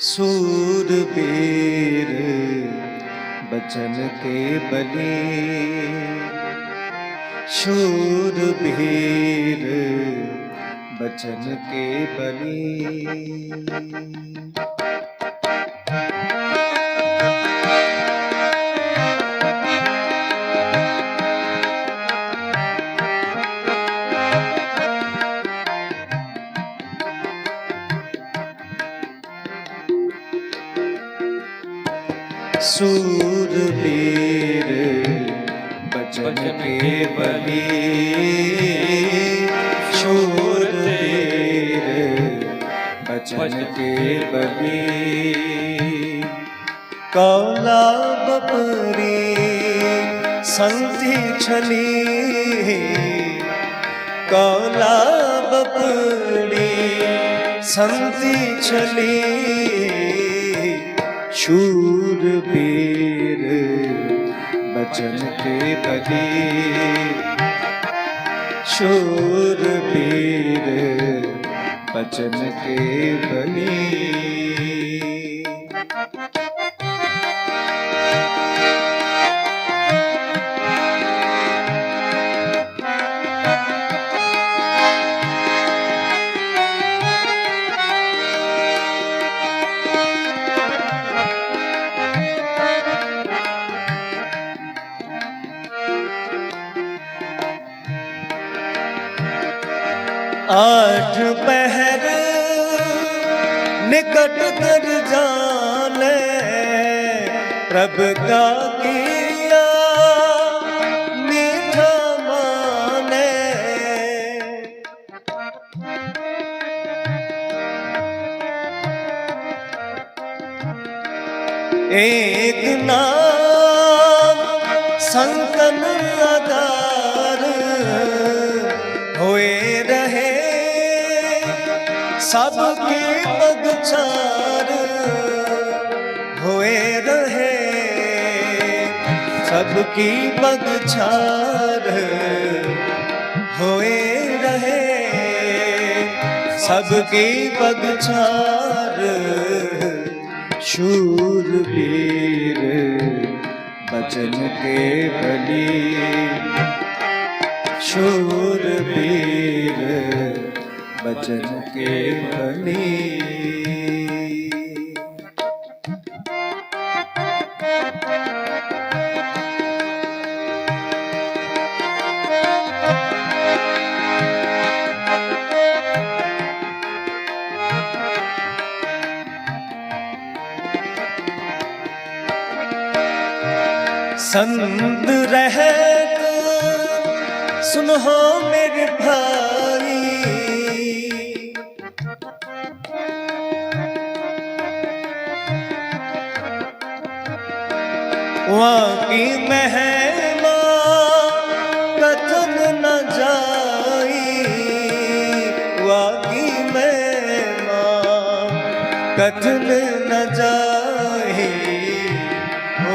सूरबीर बचन के बली। शूरबीर बचन के बली। सूरबीर बचन के बली शूरबीर बचन के बली कौला बपरी संधि छली कौला बपरी संधि छली शूरबीर बचन के बली शूरबीर बचन के बली आठ पहर निकट कर जाने प्रभ का एक नाम संकन सबके पगचार होए रहे। सबकी पगचार होए रहे। सबकी पगचार शूरवीर बचन के बली। शूरवीर बचन के बली संत रहत सुनो मेरे भाई। वाकी महिमा कथन न जाई वाकी महिमा कथन न जाई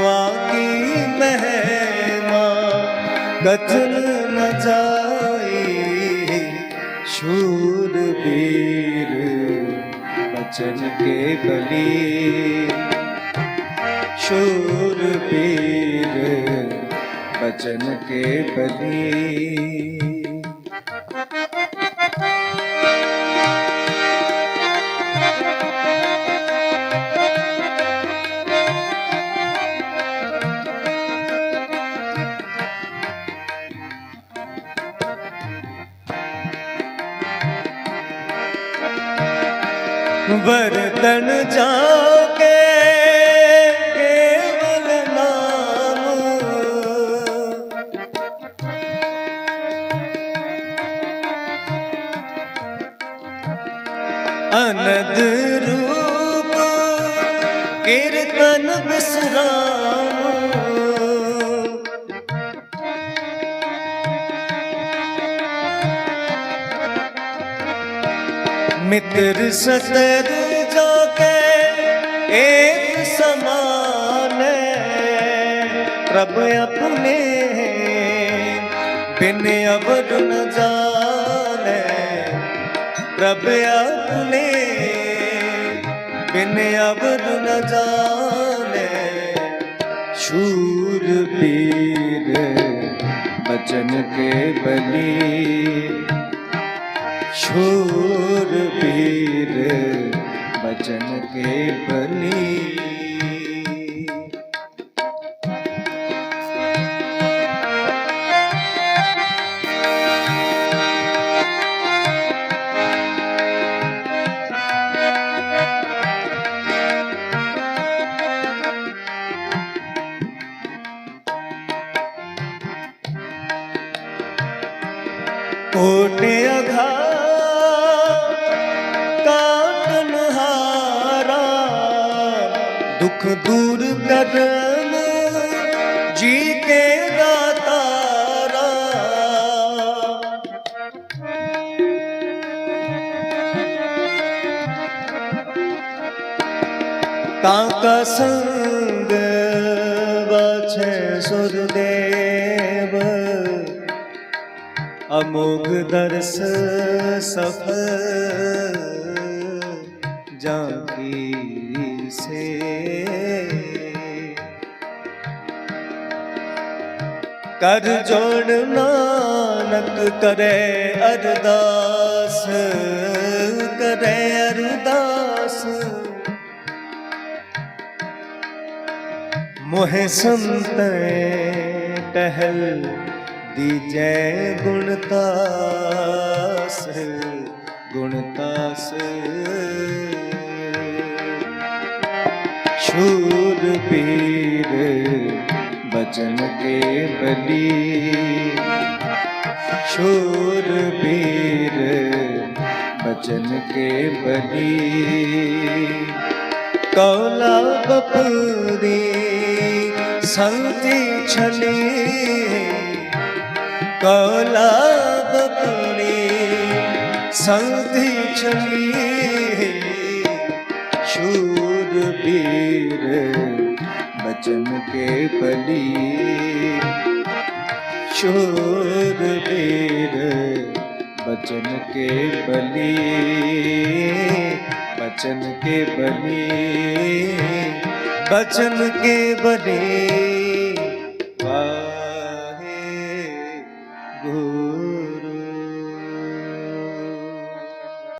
वाकी महिमा कथन न जाई। शूरवीर बचन के बली शूरवीर बचन के बली वरदन जाके अनद रूप कीर्तन विश्राम मित्र सतर जाके एक समान प्रभ अपने बिन अवध न जाने प्रभ अपने बिन अब न जाने। शूर पीर बचन के बली शूर पीर बचन के बली कोटे अघा दुख दूर करन जी के दातारा। काका संग बछे सुरदेव अमोघ दर्श सफल जाकी से। कर जोड़ नानक करे अरदास करे अरदास। मोहे संत टहल दीजै गुणतास गुणतास शूर पीर बचन के बली शूर पीर बचन के बली कौला बपुरी संति छली कौला बपुरी संति छली शूर पीर बचन के बली शूर पीर बचन के बली बचन के बली बचन के बली